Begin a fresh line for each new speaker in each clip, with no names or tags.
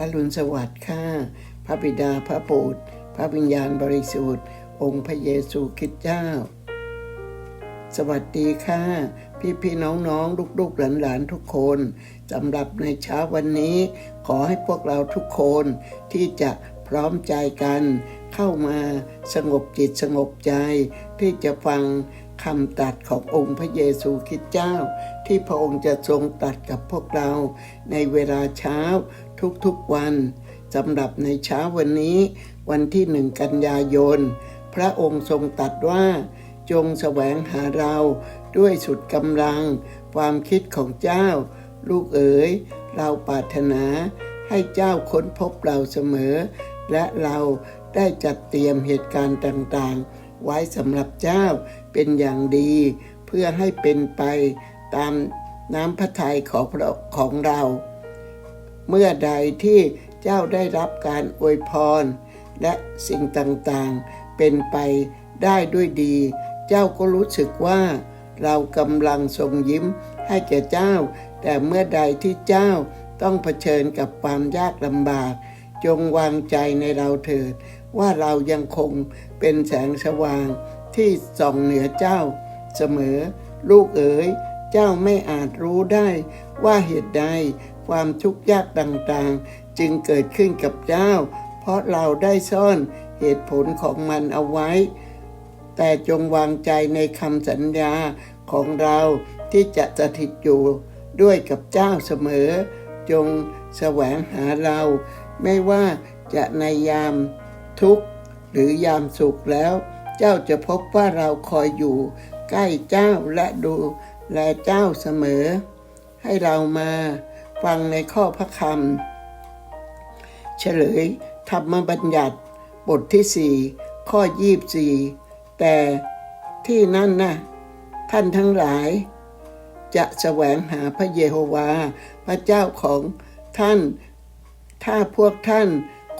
อรุณสวัสดิ์ค่ะพระบิดาพระบุตรพระวิญญาณบริสุทธิ์ องค์พระเยซูคริสต์เจ้า สวัสดีค่ะ พี่พี่น้องน้องลูกลูกหลานหลานทุกคนสำหรับในเช้าวันนี้ ขอให้พวกเราทุกคนที่จะพร้อมใจกันเข้ามาสงบจิตสงบใจ ที่จะฟังคำตรัสขององค์พระเยซูคริสต์เจ้า ที่พระองค์จะทรงตรัสกับพวกเราในเวลาเช้า ทุกๆวันสำหรับในเช้าวันนี้วันที่หนึ่งกันยายน พระองค์ทรงตรัสว่า จงแสวงหาเราด้วยสุดกำลัง ความคิดของเจ้า ลูกเอ๋ย เราปรารถนาให้เจ้าค้นพบเราเสมอ และเราได้จัดเตรียมเหตุการณ์ต่างๆ ไว้สำหรับเจ้าเป็นอย่างดี เพื่อให้เป็นไปตามน้ำพระทัยของของเรา เมื่อใดที่เจ้าได้รับการอวยพร และสิ่งต่างๆ เป็นไปได้ด้วยดี เจ้าก็รู้สึกว่า เรากำลังทรงยิ้มให้แก่เจ้า แต่เมื่อใดที่เจ้าต้องเผชิญกับความยากลำบาก จงวางใจในเราเถิด ว่าเรายังคงเป็นแสงสว่างที่ส่องเหนือเจ้า เสมอ ลูกเอ๋ย เจ้าไม่อาจรู้ได้ว่าเหตุใด ความทุกข์ยากต่างๆ จึงเกิดขึ้นกับเจ้า เพราะเราได้ซ่อนเหตุผลของมันเอาไว้ แต่จงวางใจในคำสัญญาของเราที่จะสถิตอยู่ด้วยกับเจ้าเสมอ จงแสวงหาเรา ไม่ว่าจะในยามทุกข์หรือยามสุขแล้ว เจ้าจะพบว่าเราคอยอยู่ใกล้เจ้าและดูแลเจ้าเสมอ ให้เรามา ฟังในข้อพระคำเฉลยธรรมบัญญัติบทที่สี่ข้อยีบสี่แต่ที่นั่นนะท่านทั้งหลาย จะแสวงหาพระเยโฮวา พระเจ้าของท่าน ถ้าพวกท่าน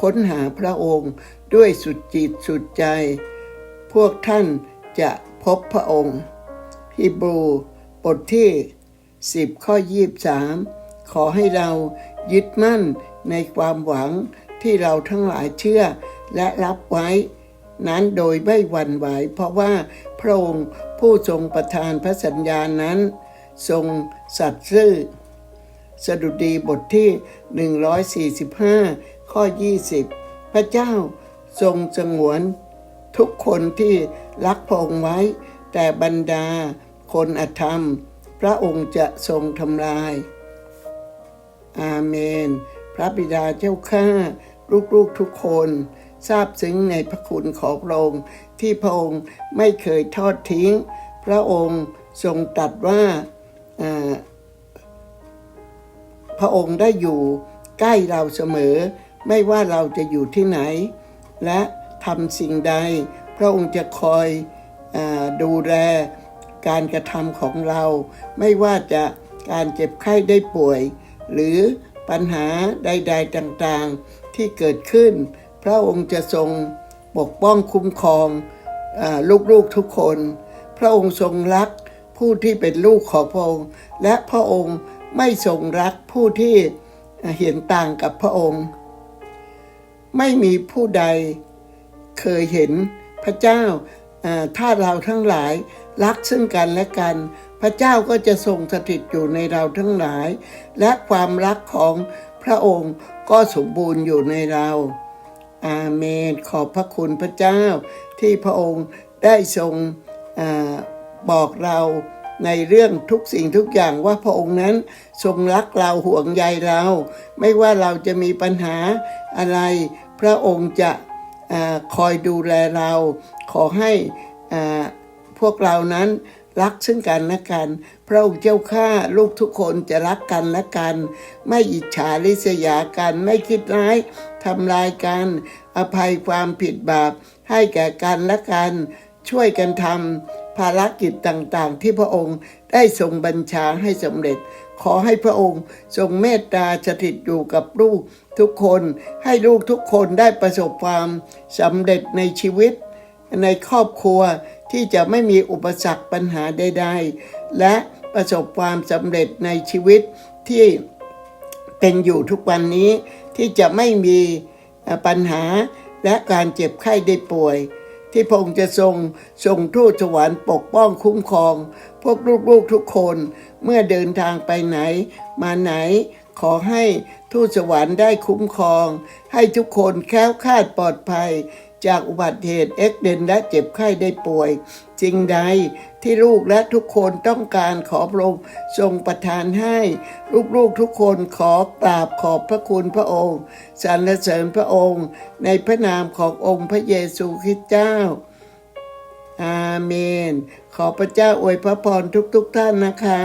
ค้นหาพระองค์ด้วยสุดจิตสุดใจ พวกท่านจะพบพระองค์ฮีบรูบทที่ 10 ข้อ 23 ขอให้เรายึดมั่นในความหวังที่เราทั้งหลายเชื่อและรับไว้ นั้นโดยไม่หวั่นไหวเพราะว่าพระองค์ผู้ทรงประทานพระสัญญานั้น ทรงสัตย์ซื่อ สดุดีบทที่ 145 ข้อ 20 พระเจ้าทรงสงวน ทุกคนที่รักพระองค์ไว้ แต่บรรดาคนอธรรม พระองค์จะทรงทำลาย อาเมน พระบิดาเจ้าข้าลูกๆทุกคนทราบซึ้งในพระคุณของพระองค์ที่พระองค์ไม่เคยทอดทิ้ง พระองค์ทรงตรัสว่าพระองค์ได้อยู่ใกล้เราเสมอ ไม่ว่าเราจะอยู่ที่ไหน และทำสิ่งใด พระองค์จะคอยอดูแลการกระทำของเรา ไม่ว่าจะการเจ็บไข้ได้ป่วย หรือปัญหาใด ๆต่างๆที่เกิดขึ้น พระองค์จะทรงปกป้องคุ้มครองอลูกๆทุกคน พระองค์ทรงรักผู้ที่เป็นลูกของพระองค์ และพระองค์ไม่ทรงรักผู้ที่เห็นต่างกับพระองค์ ไม่มีผู้ใดเคยเห็นพระเจ้าอ่าถ้าเราทั้งหลายรักซึ่งกันและกัน พระเจ้าก็จะทรงสถิตอยู่ในเราทั้งหลาย และความรักของพระองค์ก็สมบูรณ์อยู่ในเรา อาเมน ขอบพระคุณพระเจ้าที่พระองค์ได้ทรงอบอกเราในเรื่องทุกสิ่งทุกอย่างว่าพระองค์นั้นทรงรักเราห่วงใยเรา ไม่ว่าเราจะมีปัญหาอะไร พระองค์จะอคอยดูแลเรา ขอให้อ่าพวกเรานั้น รักซึ่งกันและกัน พระองค์เจ้าข้าลูกทุกคนจะรักกันและกัน ไม่อิจฉาริษยากัน ไม่คิดร้ายทำลายกัน อภัยความผิดบาป ให้แก่กันและกัน ช่วยกันทำภารกิจต่างๆ ที่พระองค์ได้ทรงบัญชาให้สำเร็จ ขอให้พระองค์ทรงเมตตาสถิตอยู่กับลูกทุกคน ให้ลูกทุกคนได้ประสบความสำเร็จในชีวิต ในครอบครัวที่จะไม่มีอุปสรรคปัญหาใดๆ และประสบความสำเร็จในชีวิตที่เป็นอยู่ทุกวันนี้ที่จะไม่มีปัญหาและการเจ็บไข้ได้ป่วย ที่พระองค์จะทรงส่งทูตสวรรค์ปกป้องคุ้มครอง พวกลูกๆทุกคนเมื่อเดินทางไปไหน มาไหนขอให้ทูตสวรรค์ได้คุ้มครอง ให้ทุกคนแคล้วคลาดปลอดภัย จากอุบัติเหตุเอ็กเดนและเจ็บไข้ได้ป่วย จริงใดที่ลูกและทุกคนต้องการขอพระองค์ทรงประทานให้ ลูกๆทุกคนขอกราบขอบพระคุณพระองค์สรรเสริญพระองค์ ในพระนามขององค์พระเยซูคริสต์เจ้า อาเมน ขอพระเจ้าอวยพระพรทุกๆทท่านนะคะ